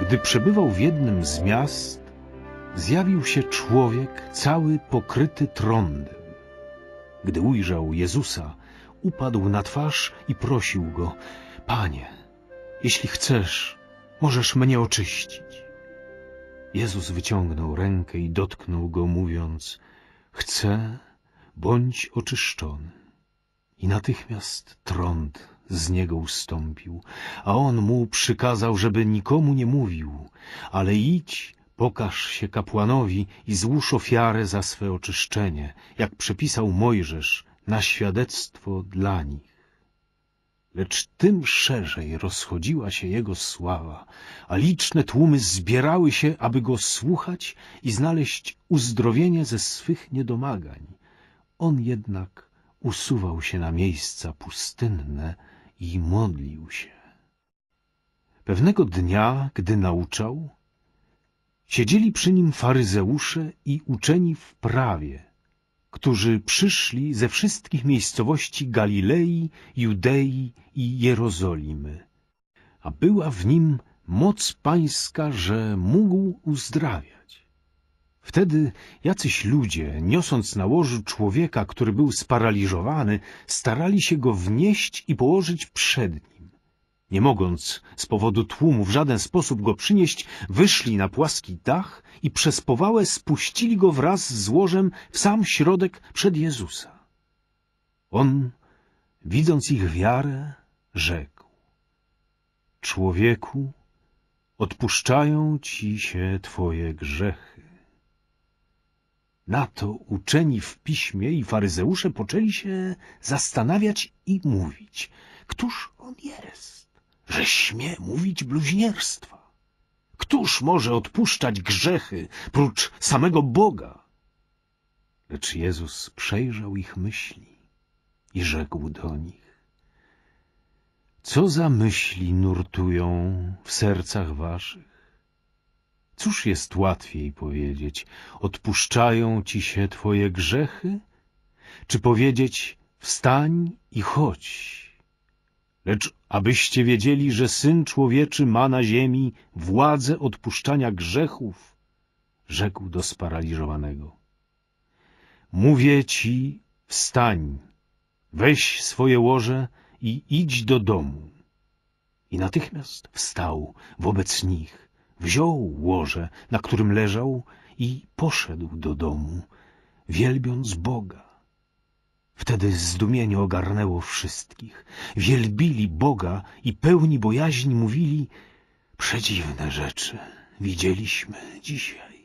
Gdy przebywał w jednym z miast, zjawił się człowiek cały pokryty trądem. Gdy ujrzał Jezusa, upadł na twarz i prosił go: Panie, jeśli chcesz, możesz mnie oczyścić. Jezus wyciągnął rękę i dotknął go, mówiąc: Chcę, bądź oczyszczony. I natychmiast trąd z niego ustąpił, a on mu przykazał, żeby nikomu nie mówił, ale idź, pokaż się kapłanowi i złóż ofiarę za swe oczyszczenie, jak przepisał Mojżesz, na świadectwo dla nich. Lecz tym szerzej rozchodziła się jego sława, a liczne tłumy zbierały się, aby go słuchać i znaleźć uzdrowienie ze swych niedomagań. On jednak usuwał się na miejsca pustynne i modlił się. Pewnego dnia, gdy nauczał, siedzieli przy nim faryzeusze i uczeni w prawie, którzy przyszli ze wszystkich miejscowości Galilei, Judei i Jerozolimy. A była w nim moc pańska, że mógł uzdrawiać. Wtedy jacyś ludzie, niosąc na łożu człowieka, który był sparaliżowany, starali się go wnieść i położyć przed nim. Nie mogąc z powodu tłumu w żaden sposób go przynieść, wyszli na płaski dach i przez powałę spuścili go wraz z łożem w sam środek przed Jezusa. On, widząc ich wiarę, rzekł: Człowieku, odpuszczają ci się twoje grzechy. Na to uczeni w piśmie i faryzeusze poczęli się zastanawiać i mówić, któż on jest, że śmie mówić bluźnierstwa? Któż może odpuszczać grzechy prócz samego Boga? Lecz Jezus przejrzał ich myśli i rzekł do nich, co za myśli nurtują w sercach waszych? Cóż jest łatwiej powiedzieć, odpuszczają ci się twoje grzechy? Czy powiedzieć, wstań i chodź? Lecz abyście wiedzieli, że Syn Człowieczy ma na ziemi władzę odpuszczania grzechów, rzekł do sparaliżowanego. Mówię ci, wstań, weź swoje łoże i idź do domu. I natychmiast wstał wobec nich, wziął łoże, na którym leżał i poszedł do domu, wielbiąc Boga. Wtedy zdumienie ogarnęło wszystkich. Wielbili Boga i pełni bojaźni mówili, przedziwne rzeczy widzieliśmy dzisiaj.